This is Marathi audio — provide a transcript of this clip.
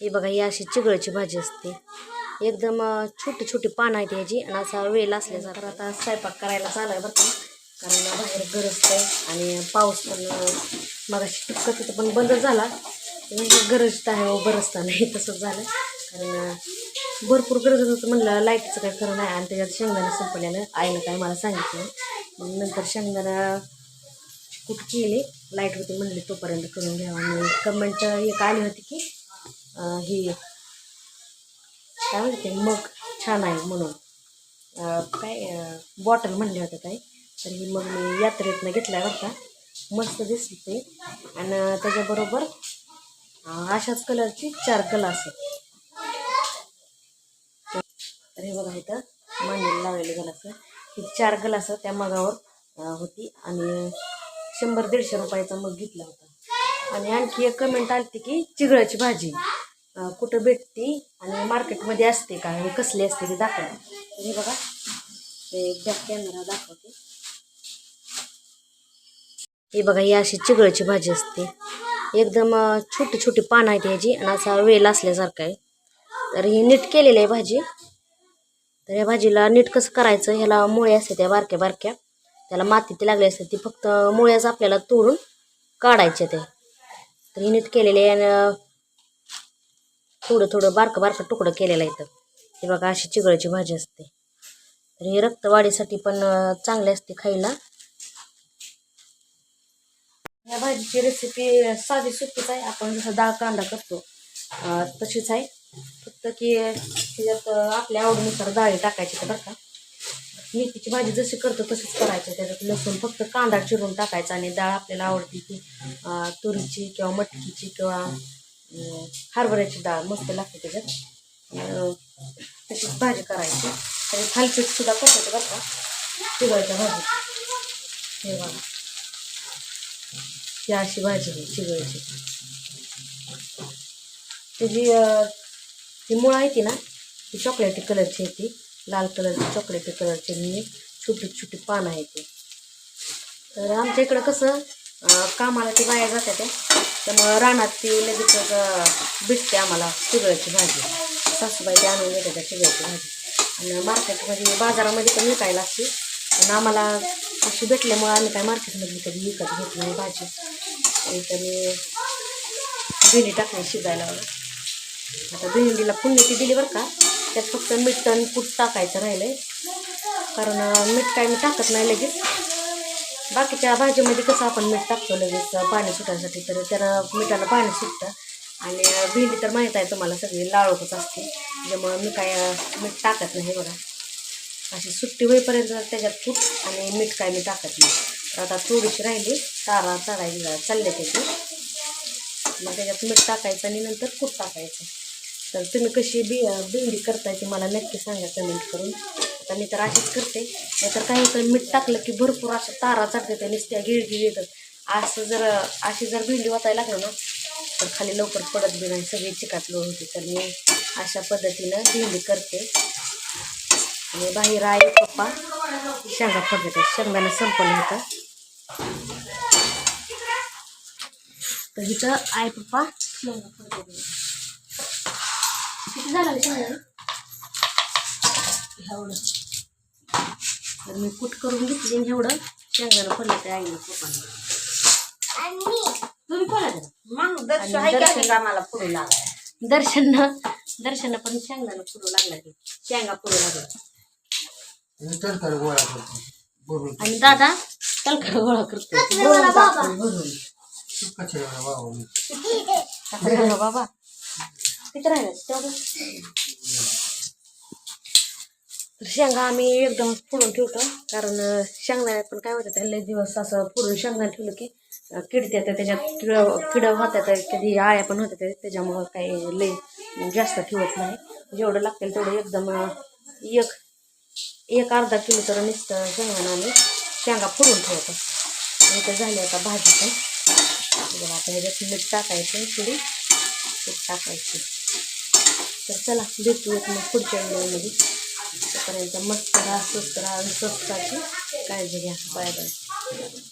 हे बघा ही अशी चिगळची भाजी असते. एकदम छोटी छोटी पानं आहेत याची आणि असा वेल तर आता स्वयंपाक करायला चालू आहे बरं का. कारण बाहेर गरज आहे आणि पाऊस पण मग टिपकत तिथं पण बंद झाला. म्हणजे तर आहे हो, व बरसता नाही तसंच झालं. कारण भरपूर गरज होतं म्हणलं लाईटचं काही खरं नाही आणि त्याच्यात शेंगदाणा संपल्यानं आईनं काय मला सांगितलं. मग नंतर शेंगदाणा कुठं केली? लाइट होती म्हणली तोपर्यंत करून घ्यावा आणि कमेंट एक आली होती की ही काय म्हणते मग छान आहे म्हणून. काय बॉटल म्हणले होते काय तर ही मग मी यात्रेतनं घेतल्या होता मस्त दिसली ते. आणि त्याच्याबरोबर अशाच कलरची चार ग्लास तर हे बघा इथं मांडीला लावलेले ग्लास ही चार ग्लास त्या मगावर होती. आणि शंभर दीडशे रुपयाचा मग घेतला होता. आणि आणखी एक कमेंट आली की चिगळाची भाजी. कुठं भेटते आणि मार्केटमध्ये असते का? हे कसली असते ते दाखवा. हे बघा. ते बॅक कॅमेरा दाखवते. हे बघा ही अशी चिगळची भाजी असते. एकदम छोटी छोटी पानं आहेत ह्याची आणि असा वेल असल्यासारखा आहे. तर ही नीट केलेली आहे भाजी. तर या भाजीला नीट कसं करायचं? ह्याला मुळे असते त्या बारक्या बारक्या. त्याला मातीत लागली लागले असते. ती फक्त मुळ्याच आपल्याला तोडून काढायचे ते तर ही नीट केलेली आहे आणि थोडं थोडं बारकं बारकं तुकडं केलेलं आहे इथं. हे बघा अशी चिगळची भाजी असते. तर हे रक्तवाढीसाठी पण चांगले चांगली असते खायला. या भाजीची रेसिपी साधी सोपीच आहे. आपण जसं डाळ कांदा करतो तशीच आहे. फक्त की त्याच्यात आपल्या आवडीनुसार डाळी टाकायची बरं का. मेथीची भाजी जशी करतो तशीच करायची. त्याच्यात लसूण फक्त कांदा चिरून टाकायचा आणि डाळ आपल्याला आवडती ती तुरीची किंवा मटकीची किंवा हरभऱ्याची डाळ मस्त लागते त्याच्यात. तशीच भाजी करायची. आणि थालपीठ सुद्धा करतो बरं का. चिगळच्या भाजी. हे बघा. ही अशी भाजी आहे चिगळची त्याची अं, ती मुळं आहे ती ना ती चॉकलेटी कलरची आहे ती. लाल कलरची चॉकलेटी कलरची छोटी छोटी पानं आहे ती. तर आमच्या इकडं कसं कामाला ती बाया जाते त्या. त्यामुळं रानात ती लगेच भेटते आम्हाला चिगळ्याची भाजी. सासूबाई ते आणून देतात त्या चिगळ्याची भाजी. आणि मार्केटमध्ये बाजारामध्ये पण विकायला असते पण आम्हाला अशी भेटल्यामुळं आम्ही काय मार्केटमध्ये कधी विकत घेत नाही भाजी. तरी भेंडी टाकली शिजायला आता भेंडीला पुण्यती दिली बरं का. त्यात फक्त मीठ आणि कूट टाकायचं राहिलंय. कारण मीठ काय मी टाकत नाही लगेच. बाकीच्या भाजीमध्ये कसं आपण मीठ टाकतो लगेच पाणी सुटायसाठी तर त्याला मिठाला पाणी सुटतं. आणि भेंडी तर माहीत आहे तुम्हाला सगळी लाळूकच असते. त्याच्यामुळं मी काय मीठ टाकत नाही बघा. अशी सुट्टी होईपर्यंत त्याच्यात कूट आणि मीठ काय मी टाकत नाही. तर आता थोडीशी राहिली तारा चढायची चालले त्याची. मग त्याच्यात मीठ टाकायचं आणि नंतर कूट टाकायचं. तर तुम्ही कशी बी भेंडी करताय ती मला नक्की सांगा कमेंट करून. आता मी तर अशीच करते. नाहीतर काही होतं मीठ टाकलं की भरपूर अशा तारा चढते त्या नुसत्या गिळगिळ येतात असं जर अशी जर भेंडी वाचायला लागलं ना तर खाली लवकर पडत बी नाही सगळी चिकात लो होती. तर मी अशा पद्धतीनं भेंडी करते. आणि बाहेर आई पप्पा शेंगा फोडते शेंगाने संपलं होतं तर हिथं आई पप्पा शेंगा किती झालं शेंगा? एवढं. तर मी कुट करून घेतली एवढं शेंगदाणा फोडलं त्या आईनं पप्पानं तुम्ही मग दर्शन आहे दर्शन- पण शेंगदाणा पुरू लागला की शेंगा पुरू लागला. गोळा करतो. आणि दादा तलखड गोळा करतो आता राहिलं बाबा. किती राहिलं तेवढं. तर शेंगा आम्ही एकदम फोडून ठेवतो. कारण शेंगदाण्यात पण काय होतं लय दिवस असं फोडून शेंगदाणा ठेवलं की किडत्या किडत येतं त्याच्यात किड किड तर कधी आळ्या पण होत्या त्याच्यामुळं काही लय जास्त ठेवत नाही. जेवढं लागतील तेवढं एकदम एक एक अर्धा किलो तर नुसतं शेंगदाणा आम्ही शेंगा फोडून ठेवतो. आणि ते झाली आता भाजी पण. म्हणजे आता ह्याच्यात मीठ टाकायचं थोडी मीठ टाकायची. तर चला भेटू मग पुढच्या वेळेमध्ये करायचं. मस्त राहा स्वस्त राहा आणि स्वस्ताची काळजी घ्या. Bye bye.